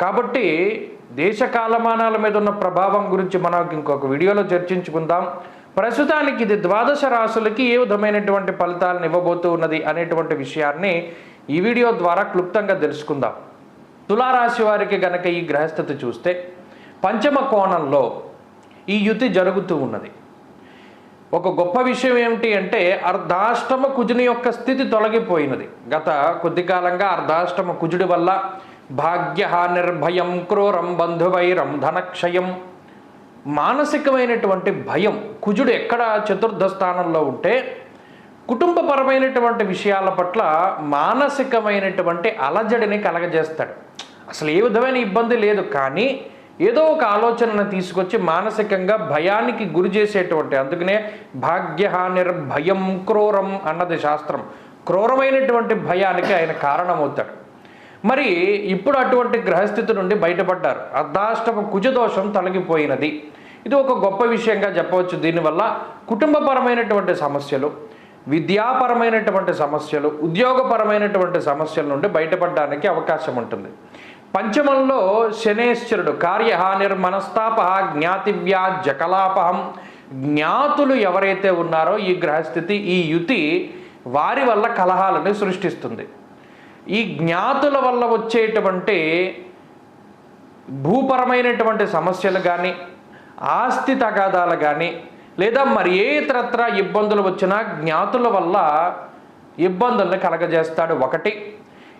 కాబట్టి దేశ కాలమానాల మీద ఉన్న ప్రభావం గురించి మనం ఇంకొక వీడియోలో చర్చించుకుందాం. ప్రస్తుతానికి ఇది ద్వాదశ రాశులకి ఏ విధమైనటువంటి ఫలితాలను ఇవ్వబోతూ ఉన్నది అనేటువంటి విషయాన్ని ఈ వీడియో ద్వారా క్లుప్తంగా తెలుసుకుందాం. తులారాశి వారికి గనక ఈ గ్రహస్థితి చూస్తే పంచమ కోణంలో ఈ యుతి జరుగుతూ ఉన్నది. ఒక గొప్ప విషయం ఏమిటి అంటే అర్ధాష్టమ కుజుని యొక్క స్థితి తొలగిపోయినది. గత కొద్ది కాలంగా అర్ధాష్టమ కుజుడి వల్ల భాగ్య నిర్భయం క్రూరం బంధువైరం ధనక్షయం. మానసికమైనటువంటి భయం కుజుడు ఎక్కడ చతుర్థ స్థానంలో ఉంటే కుటుంబపరమైనటువంటి విషయాల పట్ల మానసికమైనటువంటి అలజడిని కలగజేస్తాడు. అసలు ఏ విధమైన ఇబ్బంది లేదు కానీ ఏదో ఒక ఆలోచనను తీసుకొచ్చి మానసికంగా భయానికి గురి చేసేటువంటి అందుకనే భాగ్య నిర్భయం క్రూరం అన్నది శాస్త్రం. క్రూరమైనటువంటి భయానికి ఆయన కారణమవుతాడు. మరి ఇప్పుడు అటువంటి గ్రహస్థితి నుండి బయటపడ్డారు. అర్ధాష్టమ కుజదోషం తొలగిపోయినది. ఇది ఒక గొప్ప విషయంగా చెప్పవచ్చు. దీనివల్ల కుటుంబపరమైనటువంటి సమస్యలు విద్యాపరమైనటువంటి సమస్యలు ఉద్యోగపరమైనటువంటి సమస్యల నుండి బయటపడడానికి అవకాశం ఉంటుంది. పంచమంలో శనేశ్వరుడు కార్యహానిర్మనస్తాప జ్ఞాతివ్యా జకలాపహం. జ్ఞాతులు ఎవరైతే ఉన్నారో ఈ గ్రహస్థితి ఈ యుతి వారి వల్ల కలహాలను సృష్టిస్తుంది. ఈ జ్ఞాతుల వల్ల వచ్చేటువంటి భూపరమైనటువంటి సమస్యలు కానీ ఆస్తి తగాదాలు కానీ లేదా మరి ఏ ఇతరత్ర ఇబ్బందులు వచ్చినా జ్ఞాతుల వల్ల ఇబ్బందుల్ని కలగజేస్తాడు ఒకటి.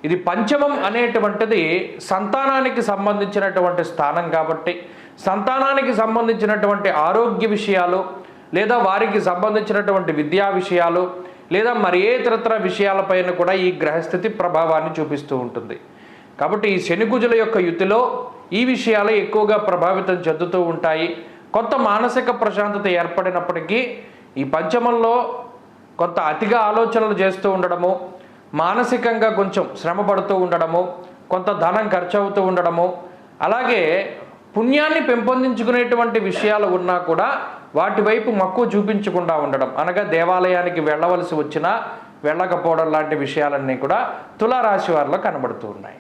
ఇది పంచమం అనేటువంటిది సంతానానికి సంబంధించినటువంటి స్థానం కాబట్టి సంతానానికి సంబంధించినటువంటి ఆరోగ్య విషయాలు లేదా వారికి సంబంధించినటువంటి విద్యా విషయాలు లేదా మరి ఏ ఇతరత్ర విషయాలపైన కూడా ఈ గ్రహస్థితి ప్రభావాన్ని చూపిస్తూ ఉంటుంది. కాబట్టి ఈ శనిగుజుల యొక్క యుతిలో ఈ విషయాలు ఎక్కువగా ప్రభావితం చెందుతూ ఉంటాయి. కొంత మానసిక ప్రశాంతత ఏర్పడినప్పటికీ ఈ పంచమంలో కొంత అతిగా ఆలోచనలు చేస్తూ ఉండడము మానసికంగా కొంచెం శ్రమ పడుతూ ఉండడము కొంత ధనం ఖర్చు అవుతూ ఉండడము అలాగే పుణ్యాన్ని పెంపొందించుకునేటువంటి విషయాలు ఉన్నా కూడా వాటి వైపు మక్కువ చూపించకుండా ఉండడం. అనగా దేవాలయానికి వెళ్ళవలసి వచ్చినా వెళ్ళకపోవడం లాంటి విషయాలన్నీ కూడా తులారాశి వారిలో కనబడుతూ ఉన్నాయి.